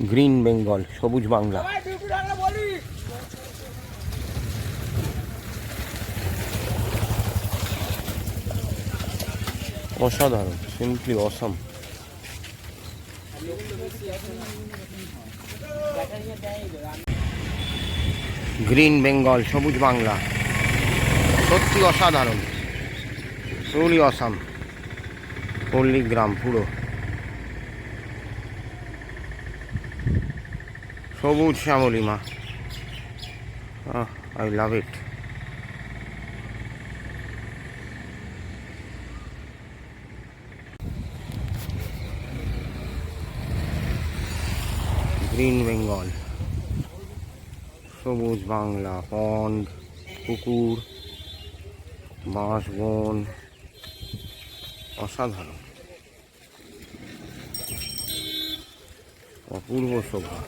Green Bengal, সবুজ বাংলা। অসাধারণ simply অসম green Bengal, সবুজ বাংলা। সত্যি অসাধারণ। ট্রুলি অসাম পল্লীগ্রাম পুরো। সবুজ শ্যামলিমা I love it green Bengal সবুজ বাংলা পন্ড পুকুর বাঁশ বন অসাধারণ। অপূর্ব শোভা।